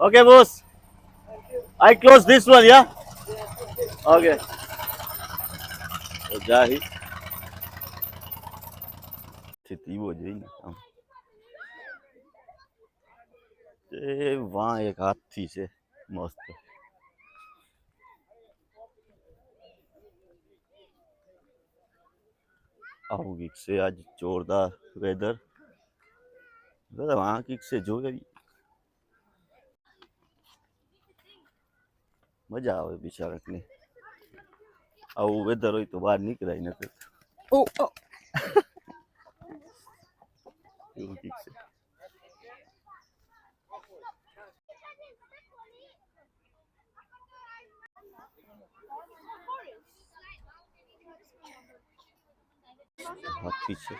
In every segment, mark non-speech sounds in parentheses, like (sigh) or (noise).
Okay, boss. I close this one, yeah? Okay. તો જાહી સ્થિતિ એવો જોઈને આમ એ વાં એક હાથથી છે મસ્ત આવું કંઈક છે આજ જોરદાર વેધર બધા વાં કંઈક છે જોઈ મજા આવે બિચારકની આવું વેધર હોય તો બહાર નીકળાય નથી. એવું છે. હાથી છે.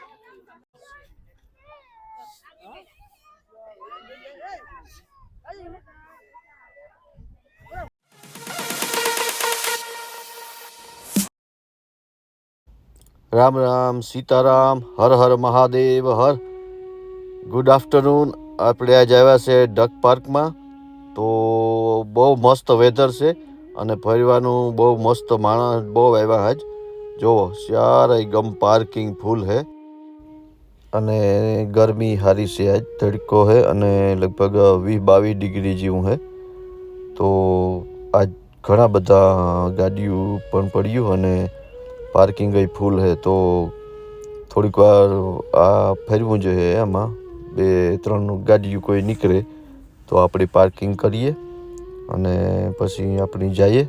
રામ રામ, સીતારામ, હર હર મહાદેવ, હર. ગુડ આફ્ટરનૂન આપણે આજે આવ્યા છે ડક પાર્કમાં. તો બહુ મસ્ત વેધર છે અને ફરવાનું બહુ મસ્ત માણસ બહુ આવ્યા આજ જુઓ સારા ગમ પાર્કિંગ ફૂલ હે. અને ગરમી સારી છે આજ તડકો હે અને લગભગ વીસ બાવીસ ડિગ્રી જેવું હે. તો આજ ઘણા બધા ગાડીઓ પણ પડ્યું અને પાર્કિંગ ફૂલ હે તો થોડીક વાર આ ફેરવું જોઈએ એમાં બે, ત્રણ ગાડીઓ કોઈ નીકળે તો આપણે પાર્કિંગ કરીએ અને પછી આપણે જઈએ.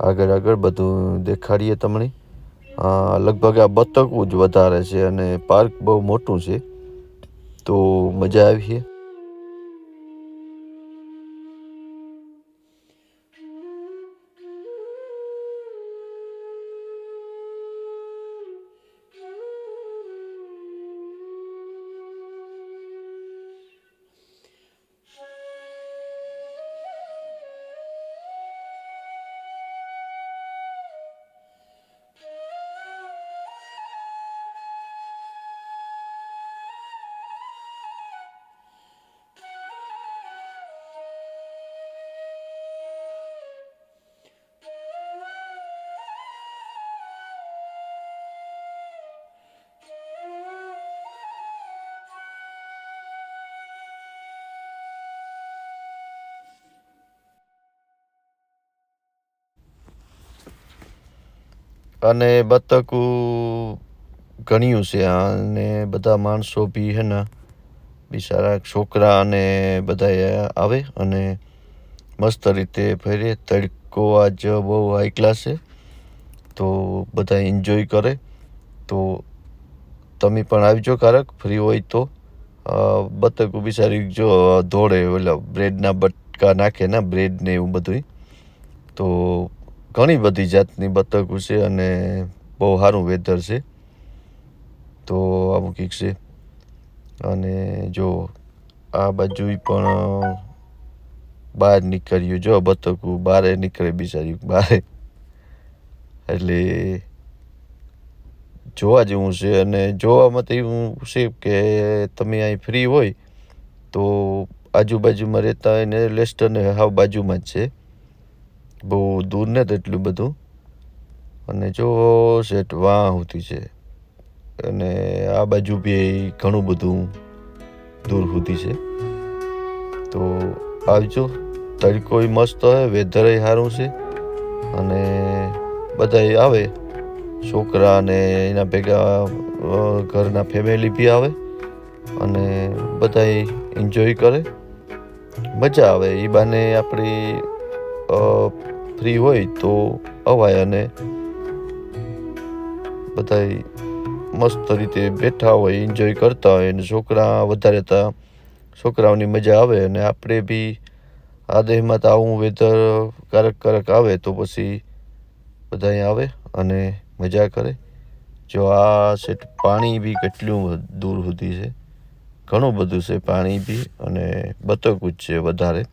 આગળ આગળ બધું દેખાડીએ તમને. લગભગ આ બતકું જ વધારે છે અને પાર્ક બહુ મોટું છે. તો મજા આવી છે અને બતકું ઘણ્યું છે અને બધા માણસો બી હે ને, બિચારા છોકરા અને બધા આવે અને મસ્ત રીતે ફરે. તડકો આજ બહુ હાઈ છે. તો બધા એન્જોય કરે. તો તમે પણ આવજો કારક ફ્રી હોય તો. બતક બતકું બિચારી જો ધોળે ઓલા બ્રેડના બટકા નાખે ને બ્રેડ ને એવું બધું તો ઘણી બધી જાતની બતકો છે અને બહુ સારું વેધર છે. તો આવું કંઈક છે. અને જો આ બાજુ પણ બહાર નીકળ્યું, જો બતકું બહાર નીકળે બિચાર્યું બહાર એટલે જોવા જેવું છે અને જોવામાં તો એવું છે કે તમે અહીં ફ્રી હોય તો આજુબાજુમાં રહેતા હોય ને લેસ્ટર ને હાવ બાજુમાં જ છે. બહુ દૂર નથી એટલું બધું. અને જો સેટ વાહ સુધી છે. અને આ બાજુ બી ઘણું બધું દૂર સુધી છે. તો આવજો. તડકો મસ્ત હોય વેધર સારું છે. અને બધા આવે. છોકરા અને એના ભેગા ઘરના ફેમિલી બી આવે. અને બધા એન્જોય કરે. મજા આવે. એ બાને આપણી ફ્રી હોય તો અવાય અને બધાય મસ્ત રીતે બેઠા હોય એન્જોય કરતા હોય અને છોકરા વધારે તા છોકરાઓની મજા આવે અને આપણે બી આ દેહમાં તો આવું વેધર કારક કારક આવે તો પછી બધા આવે અને મજા કરે. જો આ સેટ પાણી બી કેટલું દૂર સુધી છે. ઘણું બધું છે પાણી બી અને બતકું જ છે વધારે.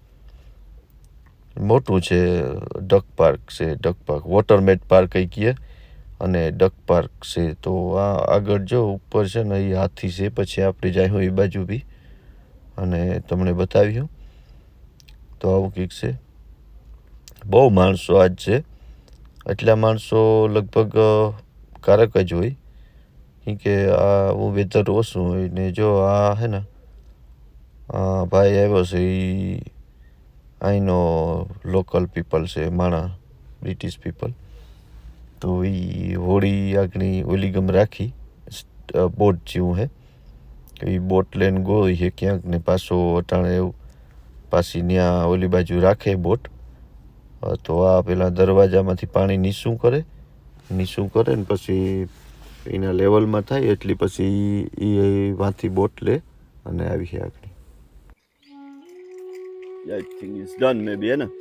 મોટું છે, ડક પાર્ક છે, ડક પાર્ક. વોટરમેટ પાર્ક કઈ કહીએ અને ડક પાર્ક છે, તો આ આગળ જો ઉપર છે ને, એ હાથી છે, પછી આપણે જાય એ બાજુ બી. અને તમને બતાવ્યું તો આવું કંઈક છે. બહુ માણસો આજ છે. એટલા માણસો લગભગ કારક જ હોય. કે આ હું વેધર ઓછું હોય ને, જો આ હે ને ભાઈ આવ્યો છે એ અહીંનો લોકલ પીપલ છે, માણા બ્રિટિશ પીપલ તો એ હોળી, આગની ઓલી ગમ રાખી બોટ જેવું હે. એ બોટ લઈને ગોઈ છે ક્યાંક ને પાછો અટાણે એવું પાછી ત્યાં ઓલી બાજુ રાખે બોટ. તો આ પેલા દરવાજામાંથી પાણી નીસું કરે. નીસું કરે ને પછી એના લેવલમાં થાય, એટલી પછી એ વાંથી બોટ લે અને આવી છે આગળ. I thing is done maybe, you (laughs) know?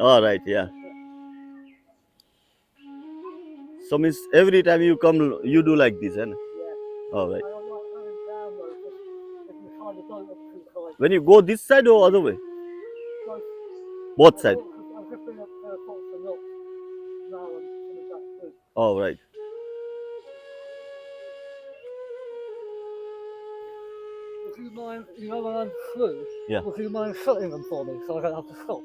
All right, yeah. So means every time you come, you do like this, and yeah. all right. When you go this side or other way? Both side. All right. Would you mind, you know when I'm through, Yeah. would you mind shutting them for me so I don't have to stop?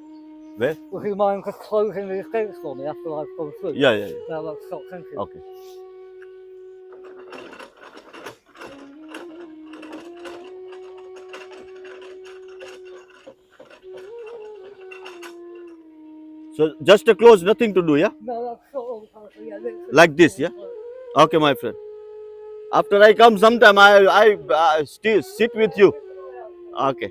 Where? Would you mind just closing these gates for me after I've gone through? Yeah, yeah, yeah. Now that's stop, thank you. Okay. So just a close, nothing to do, yeah? No, that's all the time. so Yeah. Like this, yeah? Okay, my friend. After I come sometime, I I I still sit with you. Okay.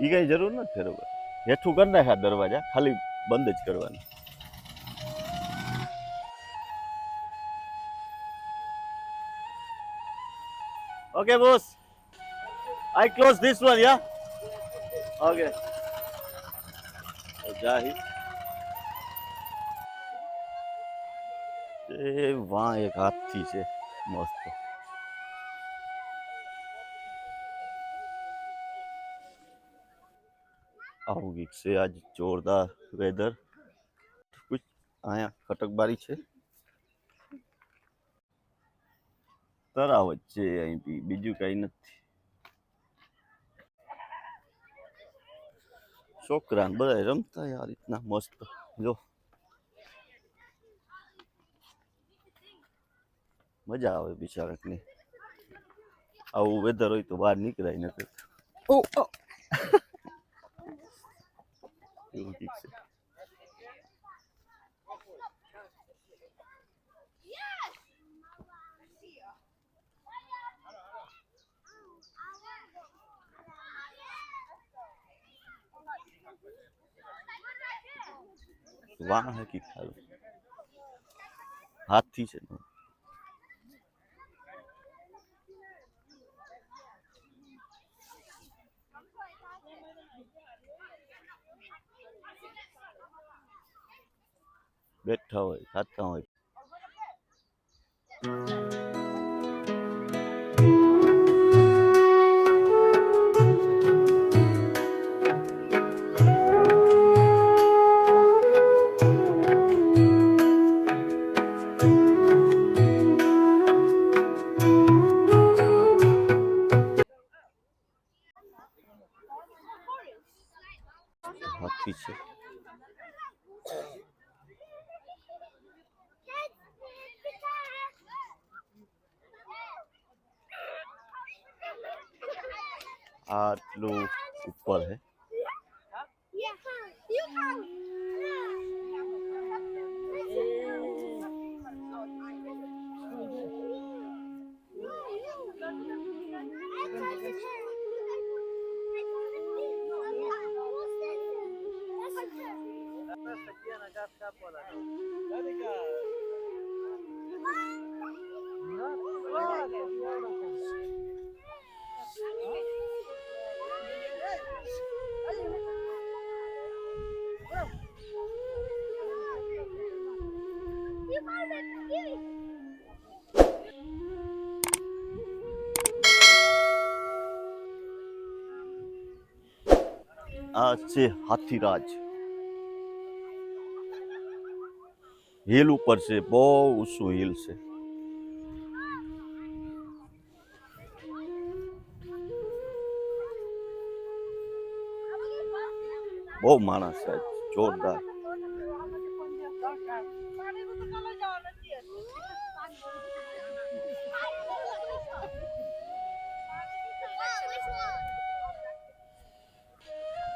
એ કઈ જરૂર નથી ફેરવવા. હેઠું કરી નાખ્યા દરવાજા ખાલી બંધ જ કરવાની. Okay boss I close this one yeah okay જાહી એ વાં એક હાથથી છે. મસ્ત. આવું કંઈક આજ જોરદાર વેધર. કુછ અહીંયા ખટકબારી છે. તરાવ જ છે અહીં બી બીજું કઈ નથી. છોકરા બધા રમતા આ રીતના મસ્ત. જો. મજા આવે બિચારકને આવું વેધર હોય તો બહાર નીકળાય નથી એવું કંઈક છે. વાહ હકી ખાલું. હાથથી છે ને. બેઠા હોય ખાતા હોય. હાથી છે. આટલું ઉપર હે આ છે હાથીરાજ. હિલ ઉપર છે બહુ ઊંચું હિલ છે. બહુ માણસ છે જોરદાર.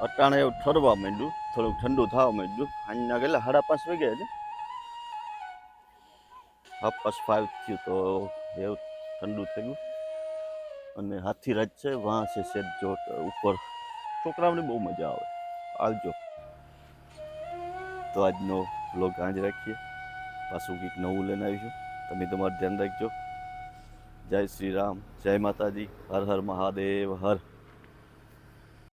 અટાણે એવું ઠરવા માંડ્યું, થોડુંક ઠંડુ થવા માંડ્યું. સાંજના કેટલા સાડા પાંચ વાગે છે હાફ પાસ ફાઇવ થયું તો એવું ઠંડુ થઈ ગયું. અને હાથી રાજ છે, વાં છે સેજ જો ઉપર. છોકરાઓને બહુ મજા આવે. આવજો. તો આજનો બ્લોગ આજ રાખીએ. પાછું કંઈક નવું લઈને આવીશું. તમે તમારું ધ્યાન રાખજો. જય શ્રી રામ, જય માતાજી. હર હર મહાદેવ, હર.